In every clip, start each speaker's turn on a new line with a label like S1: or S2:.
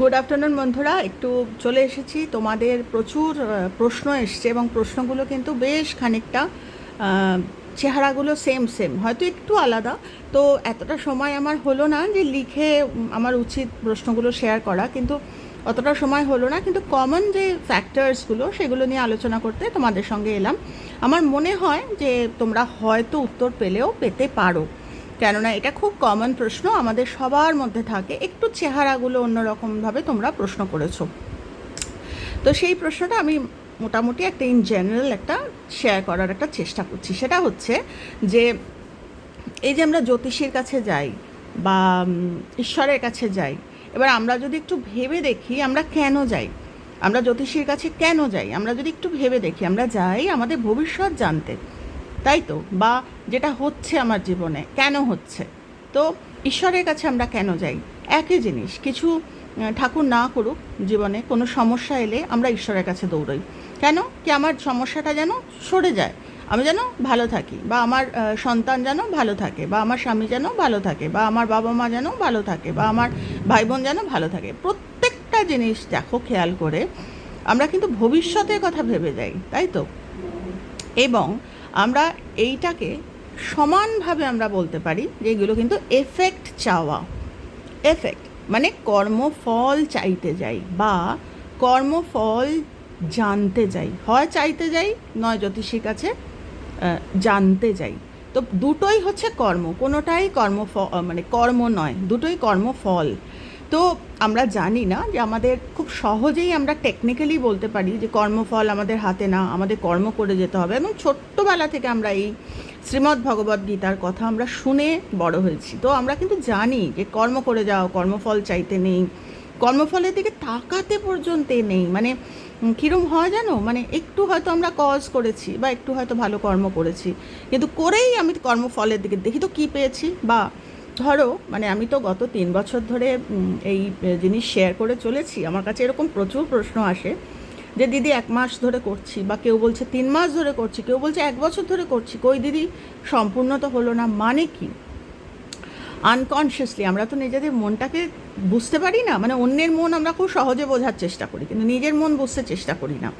S1: Good afternoon বন্ধুরা। একটু চলে এসেছি। তোমাদের প্রচুর প্রশ্ন এসছে এবং প্রশ্নগুলো কিন্তু বেশ খানিকটা চেহারাগুলো সেম সেম হয়তো একটু আলাদা। তো এতটা সময় আমার হলো না যে লিখে আমার উচিত প্রশ্নগুলো শেয়ার করা। কিন্তু অতটা সময় হলো না। কিন্তু কমন যে ফ্যাক্টরসগুলো সেগুলো নিয়ে আলোচনা করতে তোমাদের সঙ্গে এলাম। আমার মনে হয় যে তোমরা হয়তো উত্তর পেলেও পেতে পারো। কেননা এটা খুব কমন প্রশ্ন, আমাদের সবার মধ্যে থাকে। একটু চেহারাগুলো অন্যরকমভাবে তোমরা প্রশ্ন করেছ। তো সেই প্রশ্নটা আমি মোটামুটি একটা ইন জেনারেল একটা শেয়ার করার একটা চেষ্টা করছি। সেটা হচ্ছে যে, এই যে আমরা জ্যোতিষীর কাছে যাই বা ঈশ্বরের কাছে যাই, এবার আমরা যদি একটু ভেবে দেখি আমরা কেন যাই? আমরা জ্যোতিষীর কাছে কেন যাই? আমরা যদি একটু ভেবে দেখি, আমরা যাই আমাদের ভবিষ্যৎ জানতে। তাই তো? বা যেটা হচ্ছে আমার জীবনে, কেন হচ্ছে? তো ঈশ্বরের কাছে আমরা কেন যাই? একই জিনিস, কিছু ঠাকুর না করুক জীবনে কোনো সমস্যা এলে আমরা ঈশ্বরের কাছে দৌড়ই। কেন? কি আমার সমস্যাটা যেন সরে যায়? আমি যেন ভালো থাকি, বা আমার সন্তান যেন ভালো থাকে, বা আমার স্বামী যেন ভালো থাকে, বা আমার বাবা মা যেন ভালো থাকে, বা আমার ভাই বোন যেন ভালো থাকে। প্রত্যেকটা জিনিস দেখো, খেয়াল করে, আমরা কিন্তু ভবিষ্যতের কথা ভেবে যাই, তাই তো? এবং আমরা এইটাকে সমানভাবে আমরা বলতে পারি যে এগুলো কিন্তু এফেক্ট চাওয়া। এফেক্ট মানে কর্মফল চাইতে যাই বা কর্মফল জানতে যাই। হয় চাইতে যাই, নয় জ্যোতিষীর কাছে জানতে যাই। তো দুটোই হচ্ছে কর্ম, কোনোটাই কর্ম মানে কর্ম নয়, দুটোই কর্মফল। তো আমরা জানি না যে আমাদের খুব সহজেই আমরা টেকনিক্যালি বলতে পারি যে কর্মফল আমাদের হাতে না, আমাদের কর্ম করে যেতে হবে। এবং ছোট্টবেলা থেকে আমরা এই শ্রীমদ্ ভগবদ্ গীতার কথা আমরা শুনে বড় হয়েছি। তো আমরা কিন্তু জানি যে কর্ম করে যাও, কর্মফল চাইতে নেই, কর্মফলের দিকে তাকাতে পর্যন্ত নেই। মানে কিরম হয় জানো? মানে একটু হয়তো আমরা কজ করেছি বা একটু হয়তো ভালো কর্ম করেছি। কিন্তু করেই আমি কর্মফলের দিকে দেখি। তো কী পেয়েছি? বা ধরো মানে আমি তো গত তিন বছর ধরে এই জিনিস শেয়ার করে চলেছি। আমার কাছে এরকম প্রচুর প্রশ্ন আসে যে, দিদি, এক মাস ধরে করছি বা কেউ বলছে তিন মাস ধরে করছি, কেউ বলছে এক বছর ধরে করছি, কই দিদি, সম্পূর্ণ তো হলো না। মানে কি? আনকনসিয়াসলি আমরা তো নিজেদের মনটাকে বুঝতে পারি না। মানে অন্যের মন আমরা খুব সহজে বোঝার চেষ্টা করি, কিন্তু নিজের মন বুঝতে চেষ্টা করি না।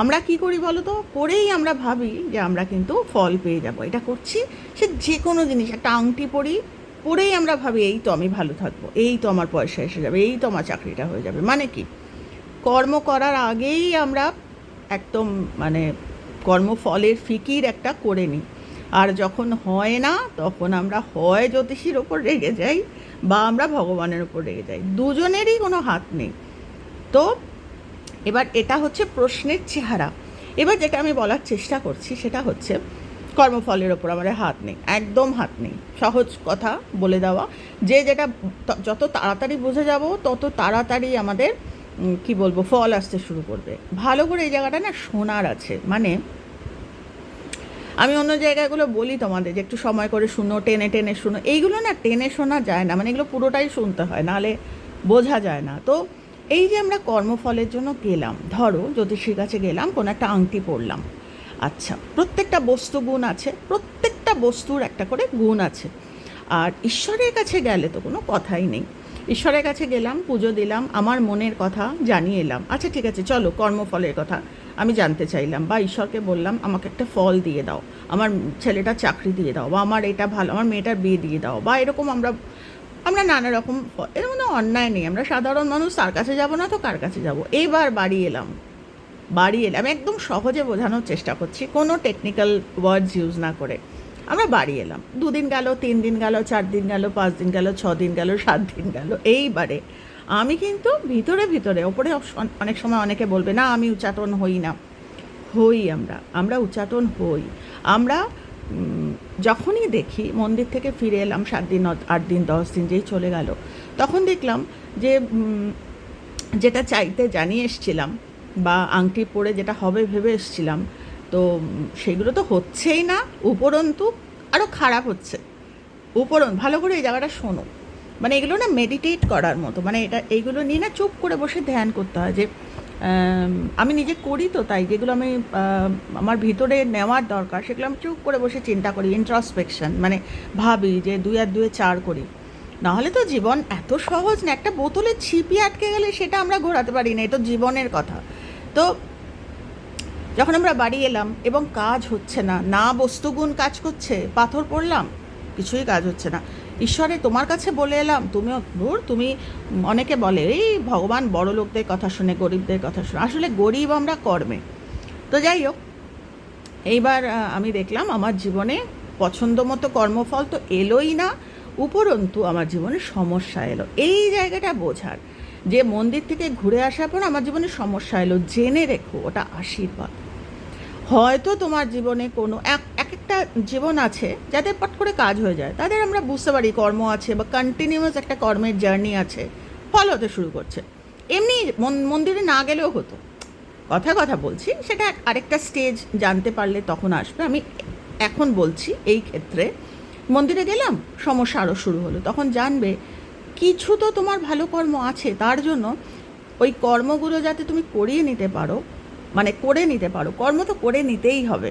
S1: আমরা কি করি বলো তো? করেই আমরা ভাবি যে, আমরা কিন্তু ফল পেয়ে যাব। এটা করছি, সে যে কোনো জিনিস, একটা আংটি পরি পরেই আমরা ভাবি, এই তো আমি ভালো থাকব, এই তো আমার পয়সা এসে যাবে, এই তো আমার চাকরিটা হয়ে যাবে। মানে কি? কর্ম করার আগেই আমরা একদম মানে কর্মফলের ফিকির একটা করে নিই। আর যখন হয় না, তখন আমরা হয় জ্যোতিষীর ওপর রেগে যাই বা আমরা ভগবানের ওপর রেগে যাই। দুজনেরই কোনো হাত নেই। তো এবার এটা হচ্ছে প্রশ্নের চেহারা। এবার যেটা আমি বলার চেষ্টা করছি, সেটা হচ্ছে কর্মফলের ওপর আমাদের হাত নেই, একদম হাত নেই। সহজ কথা বলে দেওয়া। যে যেটা যত তাড়াতাড়ি বুঝে যাব, তত তাড়াতাড়ি আমাদের কি বলব, ফল আসতে শুরু করবে। ভালো করে এই জায়গাটা না শোনার আছে। মানে আমি অন্য জায়গাগুলো বলি তোমাদের যে একটু সময় করে শুনো, টেনে টেনে শুনো। এইগুলো না টেনে শোনা যায় না মানে এগুলো পুরোটাই শুনতে হয়, নাহলে বোঝা যায় না। তো এই যে আমরা কর্মফলের জন্য গেলাম, ধরো জ্যোতিষীর কাছে গেলাম, কোনো একটা আংটি পরলাম। আচ্ছা প্রত্যেকটা বস্তু গুণ আছে, প্রত্যেকটা বস্তুর একটা করে গুণ আছে। আর ঈশ্বরের কাছে গেলে তো কোনো কথাই নেই। ঈশ্বরের কাছে গেলাম, পুজো দিলাম, আমার মনের কথা জানিয়ে এলাম। আচ্ছা ঠিক আছে, চলো, কর্মফলের কথা। আমি জানতে চাইলাম, বা ঈশ্বরকে বললাম, আমাকে একটা ফল দিয়ে দাও, আমার ছেলেটা চাকরি দিয়ে দাও, বা আমার এটা ভালো, আমার মেয়েটার বিয়ে দিয়ে দাও, বা এরকম আমরা আমরা নানা রকম এর মধ্যে অন্যায় নেই। আমরা সাধারণ মানুষ, তার কাছে যাব না তো কার কাছে যাব? এইবার বাড়ি এলাম। বাড়ি এলাম একদম সহজে বোঝানোর চেষ্টা করছি, কোনো টেকনিক্যাল ওয়ার্ডস ইউজ না করে। আমরা বাড়ি এলাম। দুদিন গেল, তিন দিন গেল, চার দিন গেল, পাঁচ দিন গেল, ছ দিন গেল, সাত দিন গেল, এইবারে আমি কিন্তু ভিতরে ভিতরে, ওপরে অনেক সময় অনেকে বলবে, না, আমি উচ্চাটন হই না। হই আমরা আমরা উচ্চাটন হই। আমরা যখনই দেখি মন্দির থেকে ফিরে এলাম, সাত দিন আট দিন, দশ দিন যেই চলে গেল, তখন দেখলাম যে যেটা চাইতে জানিয়ে এসছিলাম বা আংটি পরে যেটা হবে ভেবে এসছিলাম। তো সেগুলো তো হচ্ছেই না, উপরন্তু আরও খারাপ হচ্ছে। উপরন্ত, ভালো করে এই জায়গাটা শোনো। মানে এগুলো না মেডিটেট করার মতো। মানে এটা, এইগুলো নিয়ে না চুপ করে বসে ধ্যান করতে হয় যে, আমি নিজে করি তো তাই। যেগুলো আমি আমার ভিতরে নেওয়ার দরকার, সেগুলো আমি চুপ করে বসে চিন্তা করি ইন্ট্রসপেকশন মানে ভাবি যে দুই আর দুয়ে চার করি। নাহলে তো জীবন এত সহজ না, একটা বোতলে ছিপি আটকে গেলে সেটা আমরা ঘোরাতে পারি না এটা জীবনের কথা। তো যখন আমরা বাড়ি এলাম এবং কাজ হচ্ছে না না বস্তুগুণ কাজ করছে, পাথর পড়লাম, কিছুই কাজ হচ্ছে না। ঈশ্বরে তোমার কাছে বলে এলাম তুমিও ধুর তুমি অনেকে বলে, এই ভগবান বড় লোকদের কথা শুনে, গরিবদের কথা শুনে, আসলে গরিব আমরা কর্মে। তো যাই হোক, এইবার আমি দেখলাম আমার জীবনে পছন্দ মতো কর্মফল তো এলোই না, উপরন্তু আমার জীবনে সমস্যা এলো। এই জায়গাটা বোঝার। যে মন্দির থেকে ঘুরে আসার পর আমার জীবনে সমস্যা এলো। জেনে রেখো, ওটা আশীর্বাদ। হয়তো তোমার জীবনে কোনো, এক এক একটা জীবন আছে যাদের পট করে কাজ হয়ে যায়। তাদের আমরা বুঝতে পারি কর্ম আছে বা কন্টিনিউয়াস একটা কর্মের জার্নি আছে, ফল হতে শুরু করছে। এমনি মন- মন্দিরে না গেলেও হতো। কথা কথা বলছি, সেটা আরেকটা স্টেজ জানতে পারলে তখন আসবে। আমি এখন বলছি এই ক্ষেত্রে মন্দিরে গেলাম, সমস্যা আরও শুরু হলো। তখন জানবে কিছু তো তোমার ভালো কর্ম আছে, তার জন্য ওই কর্মগুলো যাতে তুমি করিয়ে নিতে পারো মানে করে নিতে পারো, কর্ম তো করে নিতেই হবে।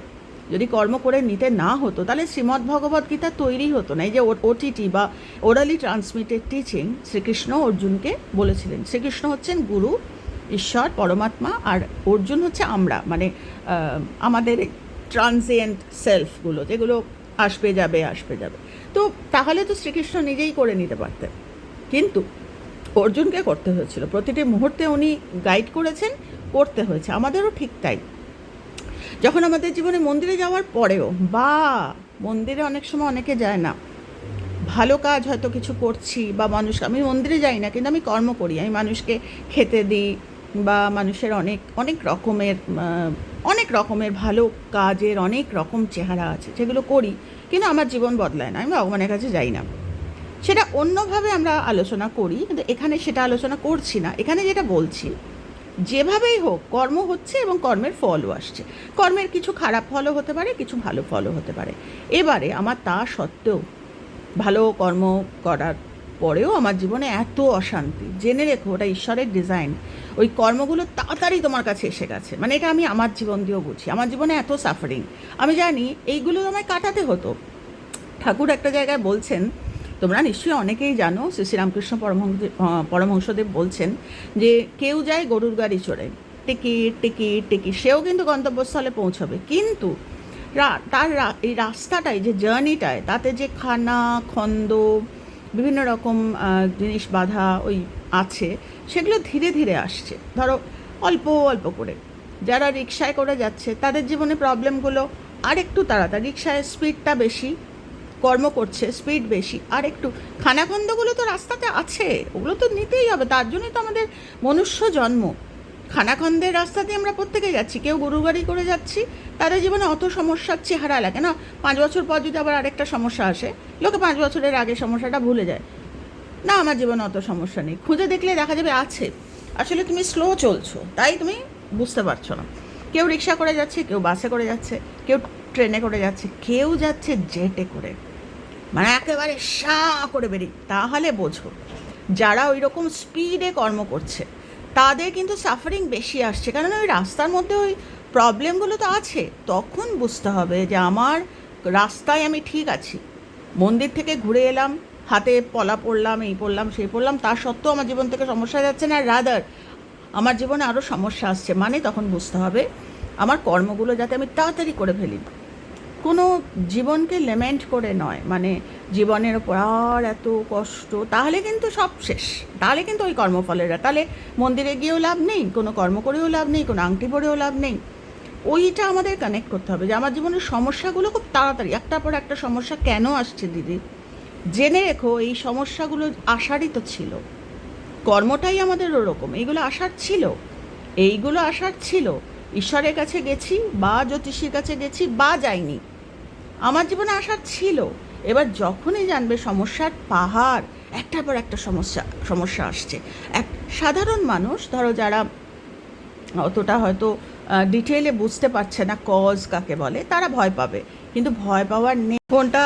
S1: যদি কর্ম করে নিতে না হতো, তাহলে শ্রীমদ্ ভগবদ গীতা তৈরি হতো না। এই যে ওটিটি বা ওরালি ট্রান্সমিটেড টিচিং শ্রীকৃষ্ণ অর্জুনকে বলেছিলেন। শ্রীকৃষ্ণ হচ্ছেন গুরু, ঈশ্বর, পরমাত্মা আর অর্জুন হচ্ছে আমরা মানে আমাদের ট্রানজিয়েন্ট সেলফগুলো যেগুলো আসবে যাবে আসবে যাবে। তো তাহলে তো শ্রীকৃষ্ণ নিজেই করে নিতে পারতেন। কিন্তু অর্জুনকে করতে হয়েছিল। প্রতিটি মুহূর্তে উনি গাইড করেছেন, করতে হয়েছে। আমাদেরও ঠিক তাই। যখন আমাদের জীবনে মন্দিরে যাওয়ার পরেও, বা মন্দিরে অনেক সময় অনেকে যায় না, ভালো কাজ হয়তো কিছু করছি, বা মানুষ, আমি মন্দিরে যাই না, কিন্তু আমি কর্ম করি। আমি মানুষকে খেতে দিই, বা মানুষের অনেক অনেক রকমের অনেক রকমের ভালো কাজের অনেক রকম চেহারা আছে, যেগুলো করি, কিন্তু আমার জীবন বদলায় না। আমি ভগবানের কাছে যাই না। সেটা অন্যভাবে আমরা আলোচনা করি, কিন্তু এখানে সেটা আলোচনা করছি না। এখানে যেটা বলছি, যেভাবেই হোক কর্ম হচ্ছে এবং কর্মের ফলও আসছে। কর্মের কিছু খারাপ ফলও হতে পারে, কিছু ভালো ফলও হতে পারে। এবারে আমার তা সত্ত্বেও ভালো কর্ম করার পরেও আমার জীবনে এত অশান্তি। জেনে রেখো, ওটা ঈশ্বরের ডিজাইন ওই কর্মগুলো তাড়াতাড়ি তোমার কাছে এসে গেছে। মানে এটা আমি আমার জীবন দিয়েও বুঝি। আমার জীবনে এত সাফারিং আমি জানি এইগুলো আমায় কাটাতে হতো। ঠাকুর একটা জায়গায় বলছেন তোমরা নিশ্চয়ই অনেকেই জানো, শ্রী শ্রীরামকৃষ্ণ পরমহংস পরমহংসদেব বলছেন যে কেউ যায় গরুর গাড়ি চড়ে। টিকিট টিকিট টিকিট, সেও কিন্তু গন্তব্যস্থলে পৌঁছাবে। কিন্তু তার এই রাস্তাটায়, যে জার্নিটায়, তাতে যে খানা, খন্দ, বিভিন্ন রকম জিনিস বাধা ওই আছে, সেগুলো ধীরে ধীরে আসছে। ধরো, অল্প অল্প করে। যারা রিক্সায় করে যাচ্ছে, তাদের জীবনে প্রবলেমগুলো আর একটু তাড়াতাড়ি। রিক্সায় স্পিডটা বেশি কর্ম করছে স্পিড বেশি। আর একটু খানাখন্দগুলো তো রাস্তাতে আছে, ওগুলো তো নিতেই হবে, তার জন্যই তো আমাদের মনুষ্য জন্ম। খানাখন্দের রাস্তা দিয়ে আমরা প্রত্যেকে যাচ্ছি, কেউ গরু গাড়ি করে যাচ্ছি, তাদের জীবনে অত সমস্যার চেহারা লাগে না। পাঁচ বছর পর যদি আবার আরেকটা সমস্যা আসে, লোকে পাঁচ বছরের আগে সমস্যাটা ভুলে যায়। না, আমার জীবনে অত সমস্যা নেই। খুঁজে দেখলে দেখা যাবে আছে। আসলে তুমি স্লো চলছো, তাই তুমি বুঝতে পারছ না। কেউ রিক্সা করে যাচ্ছে, কেউ বাসে করে যাচ্ছে, কেউ ট্রেনে করে যাচ্ছে, কেউ যাচ্ছে জেটে করে। মানে একেবারে সা করে বেরি তাহলে বোঝো, যারা ওই রকম স্পিডে কর্ম করছে, তাদের কিন্তু সাফারিং বেশি আসছে। কারণ ওই রাস্তার মধ্যে ওই প্রবলেমগুলো তো আছে, তখন বুঝতে হবে যে আমার রাস্তায় আমি ঠিক আছি। মন্দির থেকে ঘুরে এলাম, হাতে পলা পড়লাম, এই পড়লাম, সেই পড়লাম, তা সত্ত্বেও আমার জীবন থেকে সমস্যা যাচ্ছে না রাদার আমার জীবনে আরও সমস্যা আসছে। মানে তখন বুঝতে হবে, আমার কর্মগুলো যাতে আমি তাড়াতাড়ি করে ফেলি। কোনো জীবনকে লেমেন্ট করে নয়। মানে জীবনের ওপর আর এত কষ্ট, তাহলে কিন্তু সব শেষ। তাহলে কিন্তু ওই কর্মফলেরা, তাহলে মন্দিরে গিয়েও লাভ নেই, কোনো কর্ম করেও লাভ নেই, কোনো আংটি পরেও লাভ নেই। ওইটা আমাদের কানেক্ট করতে হবে যে আমার জীবনের সমস্যাগুলো খুব তাড়াতাড়ি, একটার পর একটা সমস্যা কেন আসছে দিদি? জেনে রেখো, এই সমস্যাগুলো আসারই তো ছিল। কর্মটাই আমাদের ওরকম, এইগুলো আসার ছিল। এইগুলো আসার ছিল। ঈশ্বরের কাছে গেছি বা জ্যোতিষীর কাছে গেছি বা যাইনি। আমার জীবনে আসার ছিল। এবার যখনই জানবে সমস্যার পাহাড়, একটার পর একটা সমস্যা সমস্যা আসছে। এক সাধারণ মানুষ, ধরো যারা অতটা হয়তো ডিটেলে বুঝতে পারছে না কজ কাকে বলে, তারা ভয় পাবে। কিন্তু ভয় পাওয়ার নেই। ফোনটা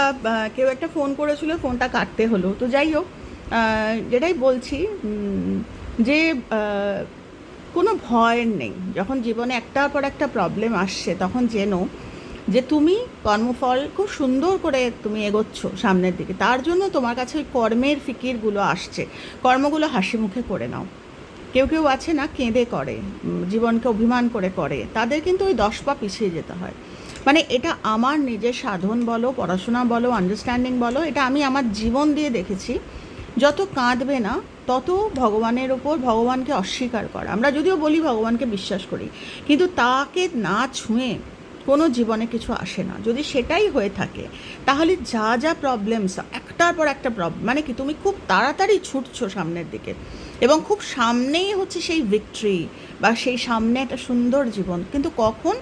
S1: কেউ একটা ফোন করেছিল ফোনটা কাটতে হলো। তো যাই হোক যেটাই বলছি যে কোনো ভয়ের নেই। যখন জীবনে একটার পর একটা প্রবলেম আসছে, তখন যেন যে তুমি কর্মফল খুব সুন্দর করে তুমি এগোচ্ছ সামনের দিকে, তার জন্য তোমার কাছে ওই কর্মের ফিকিরগুলো আসছে। কর্মগুলো হাসি মুখে করে নাও। কেউ কেউ আছে না, কেঁদে করে জীবনকে অভিমান করে করে, তাদের কিন্তু ওই দশ পা পিছিয়ে যেতে হয়। মানে এটা আমার নিজের সাধন বলো, পড়াশোনা বলো আন্ডারস্ট্যান্ডিং বলো, এটা আমি আমার জীবন দিয়ে দেখেছি। যত কাঁদবে না, তত ভগবানের ওপর ভগবানকে অস্বীকার করা। আমরা যদিও বলি ভগবানকে বিশ্বাস করি, কিন্তু তাকে না ছুঁয়ে কোনো জীবনে কিছু আসে না। যদি সেটাই হয়ে থাকে, তাহলে যা যা প্রবলেমস একটার পর একটা প্রবলেম মানে কি, তুমি খুব তাড়াতাড়ি ছুটছো সামনের দিকে। এবং খুব সামনেই হচ্ছে সেই ভিক্টরি বা সেই সামনে একটা সুন্দর জীবন। কিন্তু কখন?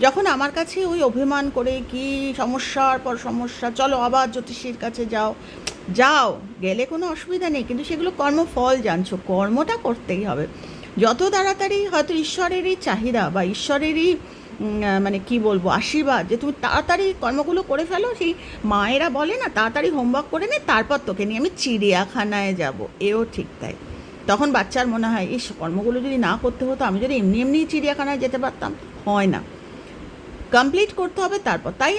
S1: যখন আমার কাছে ওই অভিমান করে কি সমস্যার পর সমস্যা, চলো আবার জ্যোতিষীর কাছে যাও। যাও, গেলে কোনো অসুবিধা নেই, কিন্তু সেগুলো কর্মফল জানছো, কর্মটা করতেই হবে। যত তাড়াতাড়ি হয়তো ঈশ্বরেরই চাহিদা বা ঈশ্বরেরই মানে কি বলব, আশীর্বাদ যে তুমি তাড়াতাড়ি কর্মগুলো করে ফেলো, সেই মায়েরা বলে না, তাড়াতাড়ি হোমওয়ার্ক করে নে, তারপর তোকে নিয়ে আমি চিড়িয়াখানায় যাব। এও ঠিক তাই। তখন বাচ্চার মনে হয় এই কর্মগুলো যদি না করতে হতো, আমি যদি এমনি এমনি চিড়িয়াখানায় যেতে পারতাম। হয় না। কমপ্লিট করতে হবে, তারপর তাই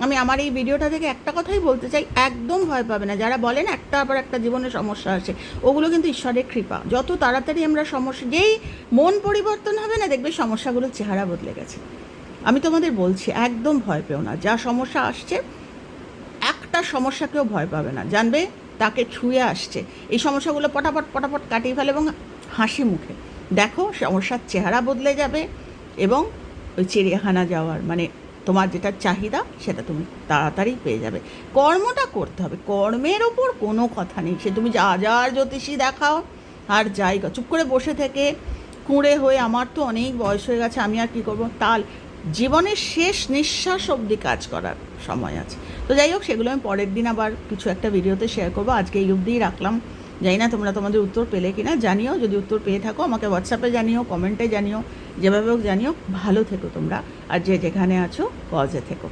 S1: আমি আমার এই ভিডিওটা থেকে একটা কথাই বলতে চাই, একদম ভয় পাবে না। যারা বলেন একটার পর একটা জীবনে সমস্যা আছে ওগুলো কিন্তু ঈশ্বরের কৃপা। যত তাড়াতাড়ি আমরা সমস্যা, যেই মন পরিবর্তন হবে না, দেখবে সমস্যাগুলোর চেহারা বদলে গেছে। আমি তোমাদের বলছি, একদম ভয় পেও না। যা সমস্যা আসছে, একটা সমস্যাকেও ভয় পাবে না। জানবে? তাকে ছুঁয়ে আসছে। এই সমস্যাগুলো পটাপট পটাপট কাটিয়ে ফেলে এবং হাসি মুখে। দেখো, সমস্যার চেহারা বদলে যাবে এবং ওই চিড়িয়াখানা যাওয়ার মানে তোমার যেটা চাহিদা, সেটা তুমি তাড়াতাড়ি পেয়ে যাবে। কর্মটা করতে হবে। কর্মের ওপর কোনো কথা নেই। সে তুমি যা যার জ্যোতিষী দেখাও, আর যাই চুপ করে বসে থেকে, কুঁড়ে হয়ে, আমার তো অনেক বয়স হয়ে গেছে, আমি আর কী করব? তাল জীবনের শেষ নিঃশ্বাস অবধি কাজ করার সময় আছে। তো যাই হোক, সেগুলো আমি পরের দিন আবার কিছু একটা ভিডিওতে শেয়ার করব। আজকে এই অবধিই রাখলাম। জানি না তোমরা তোমাদের উত্তর পেলে কি না জানিও, যদি উত্তর পেয়ে থাকো, আমাকে হোয়াটসঅ্যাপে জানিও কমেন্টে জানিও, যেভাবে হোক জানিও। ভালো থেকো তোমরা, আর যে যেখানে আছো কজে থেকো।